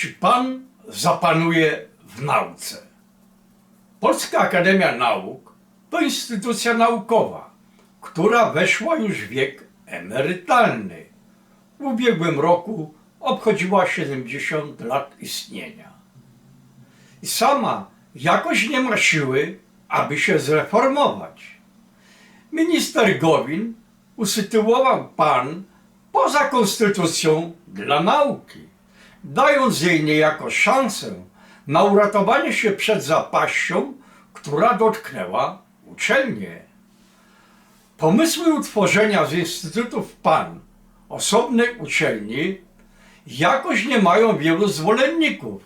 czy Pan zapanuje w nauce? Polska Akademia Nauk to instytucja naukowa, która weszła już w wiek emerytalny. W ubiegłym roku obchodziła 70 lat istnienia. I sama jakoś nie ma siły, aby się zreformować. Minister Gowin usytuował pan poza konstytucją dla nauki, dając jej niejako szansę na uratowanie się przed zapaścią, która dotknęła uczelnię. Pomysły utworzenia z instytutów PAN osobnej uczelni jakoś nie mają wielu zwolenników,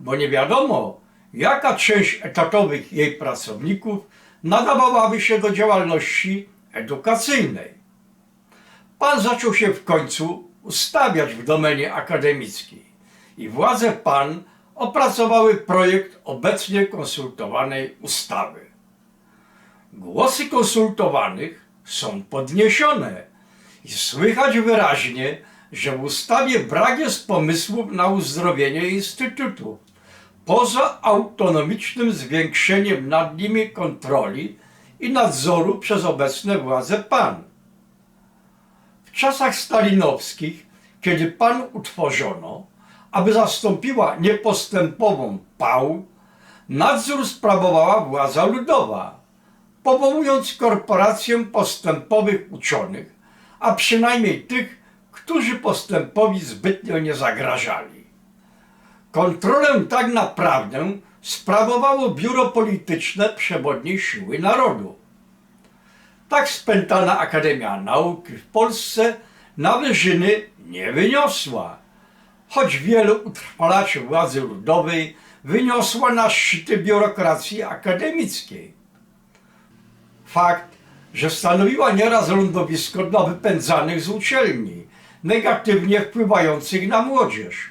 bo nie wiadomo, jaka część etatowych jej pracowników nadawałaby się do działalności edukacyjnej. Pan zaczął się w końcu ustawiać w domenie akademickiej i władze PAN opracowały projekt obecnie konsultowanej ustawy. Głosy konsultowanych są podniesione i słychać wyraźnie, że w ustawie brak jest pomysłów na uzdrowienie instytutu. Poza autonomicznym zwiększeniem nad nimi kontroli i nadzoru przez obecne władze PAN. W czasach stalinowskich, kiedy PAN utworzono, aby zastąpiła niepostępową PAU, nadzór sprawowała władza ludowa, powołując korporację postępowych uczonych, a przynajmniej tych, którzy postępowi zbytnio nie zagrażali. Kontrolę tak naprawdę sprawowało biuro polityczne przewodniej siły narodu. Tak spętana Akademia Nauki w Polsce na wyżyny nie wyniosła, choć wielu utrwalaczy władzy ludowej wyniosła na szczyty biurokracji akademickiej. Fakt, że stanowiła nieraz lądowisko dla wypędzanych z uczelni, negatywnie wpływających na młodzież.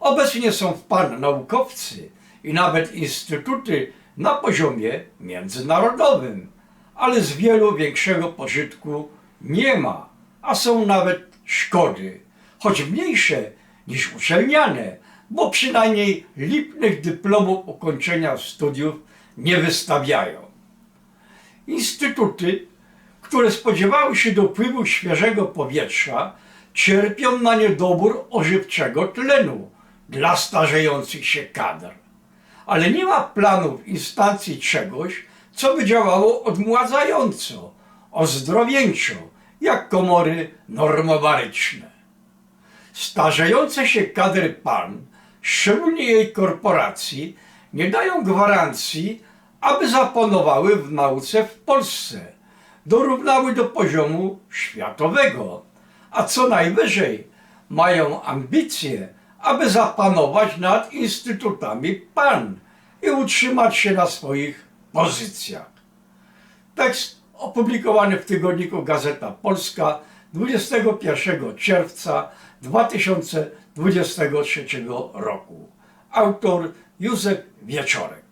Obecnie są w PAN naukowcy i nawet instytuty na poziomie międzynarodowym, ale z wielu większego pożytku nie ma, a są nawet szkody, choć mniejsze niż uczelniane, bo przynajmniej lipnych dyplomów ukończenia studiów nie wystawiają. Instytuty, które spodziewały się dopływu świeżego powietrza, cierpią na niedobór ożywczego tlenu dla starzejących się kadr. Ale nie ma planów instancji czegoś, co by działało odmładzająco, ozdrowieńczo, jak komory normowaryczne. Starzejące się kadry PAN, szczególnie jej korporacji, nie dają gwarancji, aby zapanowały w nauce w Polsce, dorównały do poziomu światowego, a co najwyżej mają ambicje, aby zapanować nad instytutami PAN i utrzymać się na swoich pozycjach. Tekst opublikowany w tygodniku Gazeta Polska 21 czerwca 2023 roku. Autor Józef Wieczorek.